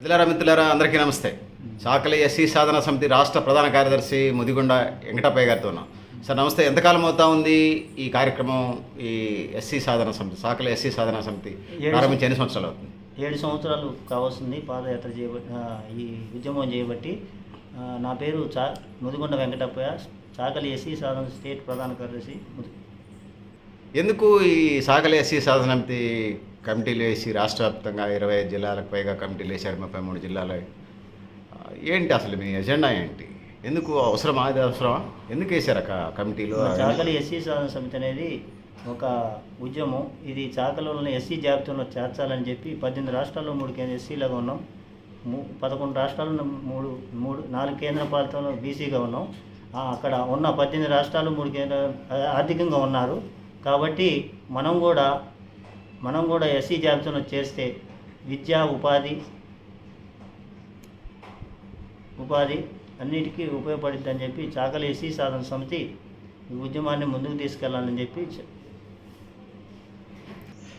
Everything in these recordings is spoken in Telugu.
మిత్రులారా మిత్రులారా అందరికీ నమస్తే. చాకలి ఎస్సీ సాధన సమితి రాష్ట్ర ప్రధాన కార్యదర్శి ముదిగొండ వెంకటప్పయ్య గారితో ఉన్నాం. సార్ నమస్తే. ఎంతకాలం అవుతా ఉంది ఈ కార్యక్రమం ఈ ఎస్సీ సాధన సమితి చాకలి ఎస్సీ సాధన సమితి ప్రారంభించి ఎన్ని సంవత్సరాలు అవుతుంది? ఏడు సంవత్సరాలు కావస్తుంది పాదయాత్ర చేయబట్టి ఈ ఉద్యమం చేయబట్టి నా పేరు చా ముదిగొండ వెంకటప్పయ్య చాకలి ఎస్సీ సాధన స్టేట్ ప్రధాన కార్యదర్శి ముది- ఎందుకు ఈ సాకలి ఎస్సీ సాధన సమితి కమిటీలు వేసి రాష్ట్ర వ్యాప్తంగా ఇరవై ఐదు జిల్లాలకు పైగా కమిటీలు వేశారు ముప్పై మూడు జిల్లాలు. ఏంటి అసలు మీ ఎజెండా ఏంటి? ఎందుకు అవసరమా? అది అవసరమా? ఎందుకు వేశారు ఆ కమిటీలు? చాకలి ఎస్సీ సాధన సమితి అనేది ఒక ఉద్యమం. ఇది చాకలిలోని ఎస్సీ జాబితాలో చేర్చాలని చెప్పి పద్దెనిమిది రాష్ట్రాల్లో మూడు కేంద్ర ఎస్సీలుగా ఉన్నాం. పదకొండు రాష్ట్రాల్లో మూడు మూడు నాలుగు కేంద్ర పాలితంలో బీసీగా ఉన్నాం. అక్కడ ఉన్న పద్దెనిమిది రాష్ట్రాలు మూడు కేంద్ర ఆర్థికంగా ఉన్నారు. కాబట్టి మనం కూడా మనం కూడా ఎస్సీ జాబితాలో చేస్తే విద్య ఉపాధి ఉపాధి అన్నిటికీ ఉపయోగపడుద్ది అని చెప్పి చాకలి ఎస్సీ సాధన సమితి ఈ ఉద్యమాన్ని ముందుకు తీసుకెళ్ళాలని చెప్పి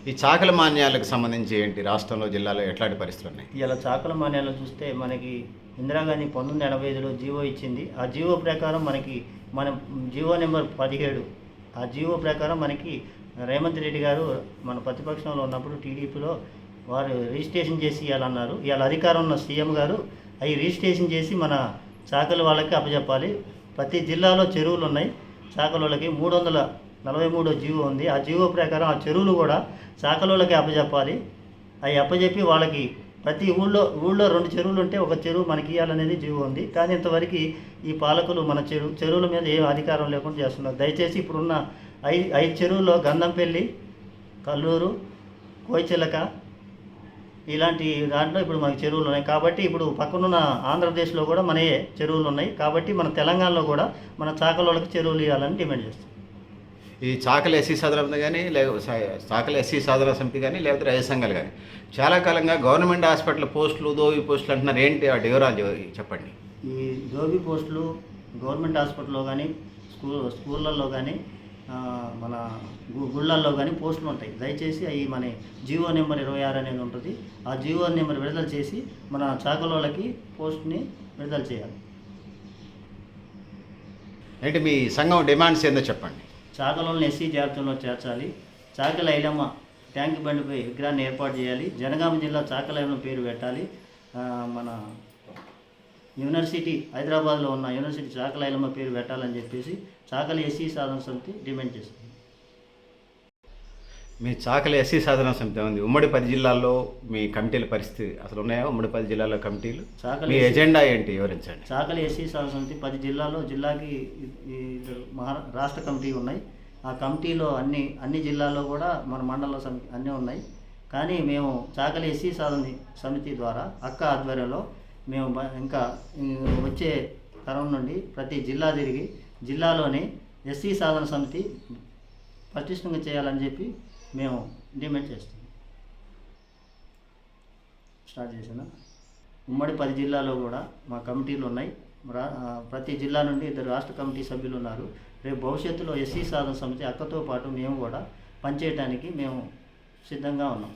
ఈ చాకలి మాన్యాలకు సంబంధించి ఏంటి? రాష్ట్రంలో జిల్లాలో ఎట్లాంటి పరిస్థితులు ఉన్నాయి? ఇలా చాకల మాన్యాలు చూస్తే మనకి ఇందిరాగాంధీ పంతొమ్మిది ఎనభై ఐదులో జీవో ఇచ్చింది. ఆ జీవో ప్రకారం మనకి మన జీవో నెంబర్ పదిహేడు ఆ జీవో ప్రకారం మనకి రేవంత్ రెడ్డి గారు మన ప్రతిపక్షంలో ఉన్నప్పుడు టీడీపీలో వారు రిజిస్ట్రేషన్ చేసి ఇవ్వాలన్నారు. ఇవాళ అధికారం ఉన్న సీఎం గారు అవి రిజిస్ట్రేషన్ చేసి మన చాకలి వాళ్ళకి అప్పచెప్పాలి. ప్రతి జిల్లాలో చెరువులు ఉన్నాయి. చాకలోళ్ళకి వాళ్ళకి మూడు వందల నలభై మూడో జీవో ఉంది. ఆ జీవో ప్రకారం ఆ చెరువులు కూడా చాకలోళ్ళకి వాళ్ళకి అప్పచెప్పాలి. అవి అప్పచెప్పి వాళ్ళకి ప్రతి ఊళ్ళో ఊళ్ళో రెండు చెరువులు ఉంటే ఒక చెరువు మనకి ఇవ్వాలనేది జీవో ఉంది. కానీ ఇంతవరకు ఈ పాలకులు మన చెరువు చెరువుల మీద ఏం అధికారం లేకుండా చేస్తున్నారు. దయచేసి ఇప్పుడున్న ఐదు ఐదు చెరువుల్లో గంధంపల్లి కల్లూరు కోయిచిలక ఇలాంటి దాంట్లో ఇప్పుడు మనకి చెరువులు ఉన్నాయి. కాబట్టి ఇప్పుడు పక్కనున్న ఆంధ్రప్రదేశ్లో కూడా మనయే చెరువులు ఉన్నాయి. కాబట్టి మన తెలంగాణలో కూడా మన చాకలోళ్ళకి చెరువులు ఇవ్వాలని డిమాండ్ చేస్తాం ఈ చాకలి ఎస్సీ సాధన సమితి కానీ లేక చాకలి ఎస్సీ సాధన సమితి కానీ లేకపోతే రైతు సంఘాలు కానీ చాలా కాలంగా గవర్నమెంట్ హాస్పిటల్ పోస్టులు దోవి పోస్టులు అంటున్నారు. ఏంటి ఆ వివరాలు చెప్పండి? ఈ జోబీ పోస్టులు గవర్నమెంట్ హాస్పిటల్లో కానీ స్కూల్ స్కూళ్ళల్లో కానీ మన గుళ్ళల్లో కానీ పోస్టులు ఉంటాయి. దయచేసి అవి మన జియో నెంబర్ ఇరవై ఆరు అనేది ఉంటుంది. ఆ జియో నెంబర్ విడుదల చేసి మన చాకలోళ్ళకి పోస్ట్ని విడుదల చేయాలి. ఏంటి మీ సంఘం డిమాండ్స్ ఏందో చెప్పండి. చాకలోళ్ళని ఎస్సీ జాబితాలో చేర్చాలి. చాకల ఐలమ్మ ట్యాంక్ బండిపై విగ్రహాన్ని ఏర్పాటు చేయాలి. జనగామ జిల్లా చాకలైలమ్మ పేరు పెట్టాలి. మన యూనివర్సిటీ హైదరాబాద్లో ఉన్న యూనివర్సిటీ చాకలైలమ్మ పేరు పెట్టాలని చెప్పేసి చాకలి ఎస్సీ సాధన సమితి డిమాండ్ చేస్తుంది. మీ చాకలి ఎస్సీ సాధన సమితి ఉంది ఉమ్మడి పది జిల్లాల్లో మీ కమిటీల పరిస్థితి అసలు ఉన్నాయా? ఉమ్మడి పది జిల్లాల్లో కమిటీలు? చాకలి మీ ఎజెండా ఏంటి? వివరించండి. చాకలి ఎస్సీ సాధన సమితి పది జిల్లాల్లో జిల్లాకి రాష్ట్ర కమిటీ ఉన్నాయి. ఆ కమిటీలో అన్ని అన్ని జిల్లాల్లో కూడా మన మండల సమితి అన్నీ ఉన్నాయి. కానీ మేము చాకలి ఎస్సీ సాధన సమితి ద్వారా అక్క ఆధ్వర్యంలో మేము ఇంకా వచ్చే తరం నుండి ప్రతి జిల్లా తిరిగి జిల్లాలోని ఎస్సీ సాధన సమితి పటిష్టంగా చేయాలని చెప్పి మేము డిమాండ్ చేస్తాం. స్టార్ట్ చేసిన ఉమ్మడి పది జిల్లాలో కూడా మా కమిటీలు ఉన్నాయి. రా ప్రతి జిల్లా నుండి ఇద్దరు రాష్ట్ర కమిటీ సభ్యులు ఉన్నారు. రేపు భవిష్యత్తులో ఎస్సీ సాధన సమితి అక్కతో పాటు మేము కూడా పనిచేయడానికి మేము సిద్ధంగా ఉన్నాం.